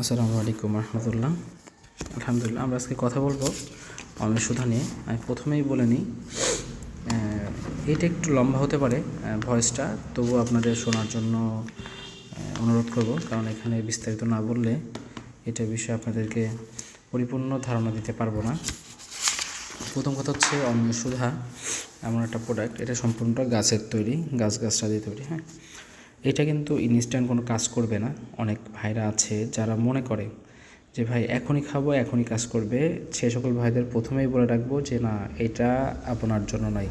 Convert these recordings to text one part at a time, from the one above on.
আসসালামু আলাইকুম রহমতুল্লাহ। আলহামদুলিল্লাহ, আমরা আজকে কথা বলব সুধা নিয়ে। আমি প্রথমেই বলে নিই এটা একটু লম্বা হতে পারে ভয়েসটা তবু আপনাদের শোনার জন্য অনুরোধ করব। কারণ এখানে বিস্তারিত না বললে এটা বিষয়ে আপনাদেরকে পরিপূর্ণ ধারণা দিতে পারব না। প্রথম কথা হচ্ছে সুধা এমন একটা প্রোডাক্ট এটা সম্পূর্ণটা গাছের তৈরি, গাছ গাছটা দিয়ে তৈরি হ্যাঁ? এটা কিন্তু ইনস্ট্যান্ট কোনো কাজ করবে না। অনেক ভাইরা আছে যারা মনে করে যে, ভাই, এখনই খাব, এখনই কাজ করবে। সে সকল ভাইদের প্রথমেই বলে রাখব যে, না, এটা আপনার জন্য নয়।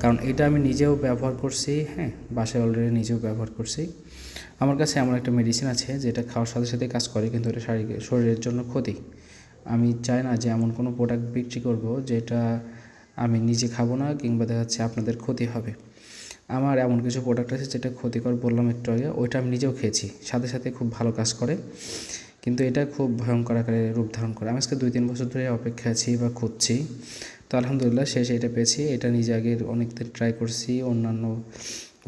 কারণ এটা আমি নিজেও ব্যবহার করছি হ্যাঁ বাসায় অলরেডি নিজেও ব্যবহার করছি। আমার কাছে এমন একটা মেডিসিন আছে যেটা খাওয়ার সাথে সাথে কাজ করে, কিন্তু এটা শারীরিক, শরীরের জন্য ক্ষতি। আমি চাই না যে, এমন কোনো প্রোডাক্ট বিক্রি করব যেটা আমি নিজে খাব না, কিংবা দেখা যাচ্ছে আপনাদের ক্ষতি হবে। আমার এমন কিছু প্রোডাক্ট আছে যেটা ক্ষতিকর বললাম একটু আগে, ওইটা আমি নিজেও খেয়েছি। সাথে সাথে খুব ভালো কাজ করে, কিন্তু এটা খুব ভয়ঙ্কর আকারে রূপ ধারণ করে। আমি আজকে দুই তিন বছর ধরে অপেক্ষা আছি বা খুঁজছি। তো আলহামদুলিল্লাহ শেষে এটা পেয়েছি। এটা নিজে আগে অনেকদিন ট্রাই করছি। অন্যান্য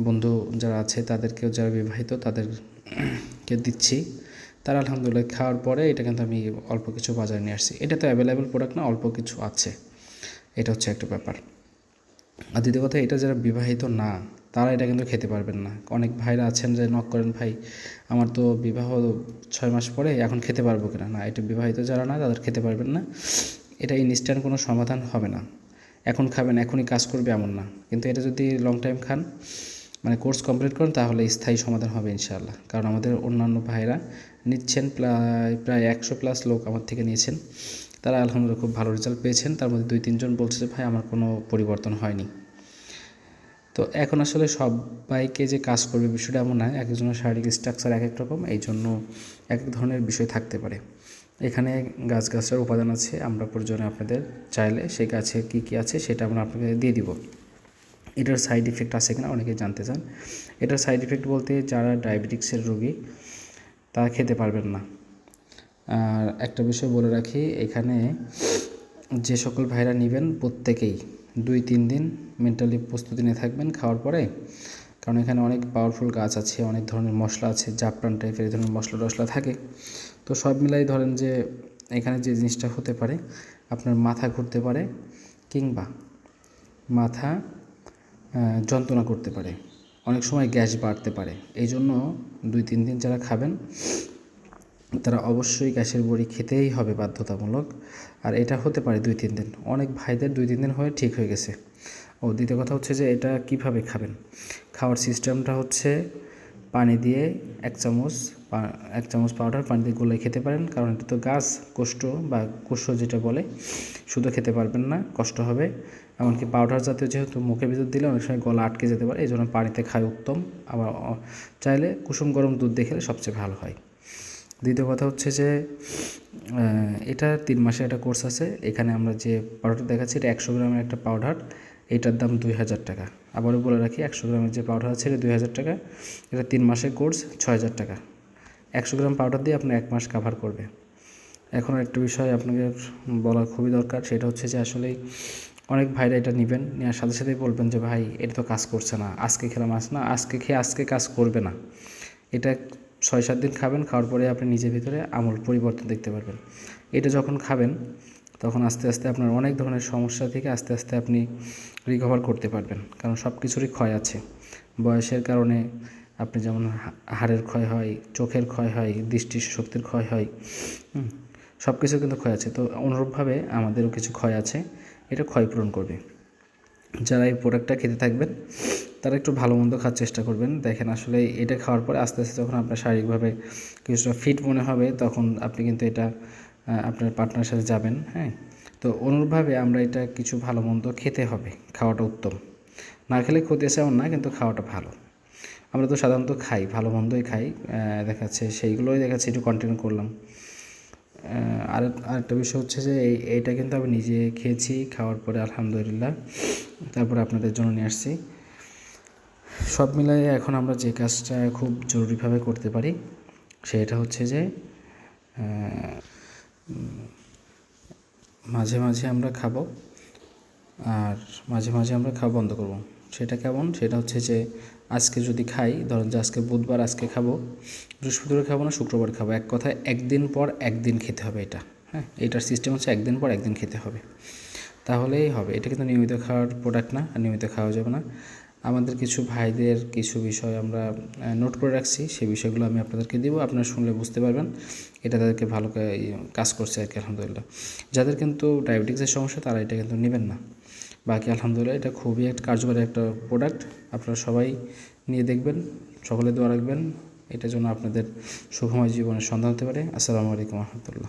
বন্ধু যারা আছে, তাদেরকেও যারা বিবাহিত, তাদেরকে দিচ্ছি। তারা আলহামদুলিল্লাহ খাওয়ার পরে এটা কিন্তু আমি অল্প কিছু বাজারে নিয়ে আসছি। এটা তো অ্যাভেলেবেল প্রোডাক্ট না, অল্প কিছু আছে। এটা হচ্ছে একটা ব্যাপার। আর দ্বিতীয় কথা, এটা যারা বিবাহিত না তারা এটা কিন্তু খেতে পারবেন না। অনেক ভাইরা আছেন যে নক করেন, ভাই, আমার তো বিবাহ ছয় মাস পরে, এখন খেতে পারব কিনা? না, এটা বিবাহিত যারা না, তাদের খেতে পারবেন না। এটা ইনস্ট্যান্ট কোনো সমাধান হবে না। এখন খাবেন, এখনই কাজ করবে এমন না। কিন্তু এটা যদি লং টাইম খান মানে কোর্স কমপ্লিট করেন, তাহলে স্থায়ী সমাধান হবে ইনশাআল্লাহ। কারণ আমাদের অন্যান্য ভাইরা নিচ্ছেন, প্রায় প্রায় একশো প্লাস লোক আমার থেকে নিয়েছেন। তারা আলহামদুলিল্লাহ খুব ভালো রেজাল্ট পেয়েছেন। তার মধ্যে দুই, তিনজন বলছে যে, ভাই, আমার কোনো পরিবর্তন হয়নি। তো এখন আসলে সবাইকে যে কাজ করবে বিষয়টা এমন এক একজনের শারীরিক স্ট্রাকচার এক এক রকম, এই জন্য এক এক ধরনের বিষয় থাকতে পারে। এখানে গাছ গাছের উপাদান আছে, আমরা প্রয়োজনে আপনাদের চাইলে সেই গাছে কী কী আছে সেটা আমরা আপনাকে দিয়ে দিব। এটার সাইড ইফেক্ট আছে কিনা অনেকে জানতে চান। এটার সাইড ইফেক্ট বলতে যারা ডায়াবেটিক্সের রোগী, তারা খেতে পারবেন না। আর একটা বিষয় বলে রাখি, এখানে যে সকল ভাইরা নেবেন প্রত্যেকেই দুই, তিন দিন মেন্টালি প্রস্তুতি নিয়ে থাকবেন খাওয়ার পরে। কারণ এখানে অনেক পাওয়ারফুল গাছ আছে, অনেক ধরনের মশলা আছে, জাফরান টাইপের এই ধরনের মশলা টশলা থাকে। তো সব মিলাই ধরেন যে এখানে যে জিনিসটা হতে পারে, আপনার মাথা ঘুরতে পারে কিংবা মাথা যন্ত্রণা করতে পারে। অনেক সময় গ্যাস বাড়তে পারে। এই জন্য দুই, তিন দিন যারা খাবেন তারা অবশ্যই গ্যাসের বড়ি খেতেই হবে বাধ্যতামূলক। আর এটা হতে পারে দুই, তিন দিন। অনেক ভাইদের দুই, তিন দিন হয়ে ঠিক হয়ে গেছে। ও দ্বিতীয় কথা হচ্ছে যে এটা কীভাবে খাবেন? খাওয়ার সিস্টেমটা হচ্ছে পানি দিয়ে এক চামচ এক চামচ পাউডার পানি দিয়ে গোলাই খেতে পারেন। কারণ এটা তো গাছ, কোষ্ঠ বা কোষ্ঠ যেটা বলে, শুধু খেতে পারবেন না, কষ্ট হবে। এমনকি পাউডার জাতীয় যেহেতু মুখের ভিতর দিলে অনেক সময় গলা আটকে যেতে পারে, এই জন্য পানিতে খায় উত্তম। আবার চাইলে কুসুম গরম দুধ দিয়ে খেলে সবচেয়ে ভালো হয়। দ্বিতীয় কথা হচ্ছে যে এটা তিন মাসে একটা কোর্স আছে। এখানে আমরা যে পাউডারটা দেখাচ্ছি, এটা একশো গ্রামের একটা পাউডার এটার দাম দুই হাজার টাকা। আবারও বলে রাখি, একশো গ্রামের যে পাউডার আছে, এটা দুই হাজার টাকা। এটা তিন মাসের কোর্স ছয় হাজার টাকা। একশো গ্রাম পাউডার দিয়ে আপনি এক মাস কাভার করবে এখন একটা বিষয় আপনাকে বলা খুবই দরকার, সেটা হচ্ছে যে আসলে অনেক ভাইরা এটা নেবেন নেওয়ার সাথে সাথেই বলবেন যে, ভাই, এটা তো কাজ করছে না। আজকে খেলাম, আজ না, আজকে খেয়ে আজকে কাজ করবে না। এটা ছয় সাত দিন খাবেন, খাওয়ার পরে আপনি নিজের ভিতরে আমূল পরিবর্তন দেখতে পারবেন। এটা যখন খাবেন, তখন আস্তে আস্তে আপনার অনেক ধরনের সমস্যা থেকে আস্তে আস্তে আপনি রিকভার করতে পারবেন। কারণ সব কিছুরই ক্ষয় আছে। বয়সের কারণে আপনি যেমন হাড়ের ক্ষয় হয়, চোখের ক্ষয় হয় দৃষ্টি শক্তির ক্ষয় হয় সব কিছু কিন্তু ক্ষয় আছে। তো অনুরূপভাবে আমাদেরও কিছু ক্ষয় আছে। এটা ক্ষয়পূরণ করবে। যারা এই প্রোডাক্টটা খেতে থাকবেন, তারা একটু ভালো মন্দ খাওয়ার চেষ্টা করবেন। দেখেন আসলে এটা খাওয়ার পরে আস্তে আস্তে যখন আপনার শারীরিকভাবে কিছুটা ফিট মনে হবে, তখন আপনি কিন্তু এটা আপনার পার্টনার সাথে যাবেন হ্যাঁ? তো অনুরূপভাবে আমরা এটা কিছু ভালো মন্দ খেতে হবে, খাওয়াটা উত্তম। না খেলে ক্ষতি আছে এমন না, কিন্তু খাওয়াটা ভালো। আমরা তো সাধারণত খাই, ভালো মন্দই খাই দেখা যাচ্ছে সেইগুলোই দেখা যাচ্ছে একটু কন্টিনিউ করলাম। আর আরেকটা বিষয় হচ্ছে যে, এই, এইটা কিন্তু আমি নিজে খেয়েছি, খাওয়ার পরে আলহামদুলিল্লাহ। তারপরে আপনাদের জন্য নিয়ে আসছি। সব মিলাই এখন আমরা যে কাজটা খুব জরুরিভাবে করতে পারি, সেটা হচ্ছে যে মাঝে মাঝে আমরা খাব আর মাঝে মাঝে আমরা খাওয়া বন্ধ করব। সেটা কেমন? সেটা হচ্ছে যে, আজকে যদি খাই, ধরুন যে আজকে বুধবার আজকে খাব, বৃহস্পতিবার খাব না শুক্রবার খাব, এক কথায় একদিন পর একদিন খেতে হবে এটা। হ্যাঁ এইটার সিস্টেম হচ্ছে একদিন পর একদিন খেতে হবে। তাহলেই হবে। এটা কিন্তু নিয়মিত খাওয়ার প্রোডাক্ট না আর নিয়মিত খাওয়া যাবে না। আমাদের কিছু ভাইদের কিছু বিষয় আমরা নোট করে রাখছি। সেই বিষয়গুলো আমি আপনাদেরকে দিব। আপনারা শুনলে বুঝতে পারবেন। এটা তাদেরকে ভালো কাজ করছে আর কি আলহামদুলিল্লাহ। যাদের কিন্তু ডায়াবেটিক্সের সমস্যা, তারা এটা কিন্তু নেবেন না। বাকি আলহামদুলিল্লাহ, এটা খুবই একটা কার্যকরী একটা প্রোডাক্ট আপনারা সবাই নিয়ে দেখবেন, সকলে দোয়া রাখবেন। এটার জন্য আপনাদের সুখময় জীবনের সন্ধান হতে পারে। আসসালামু আলাইকুম, রহমতুল্লাহ।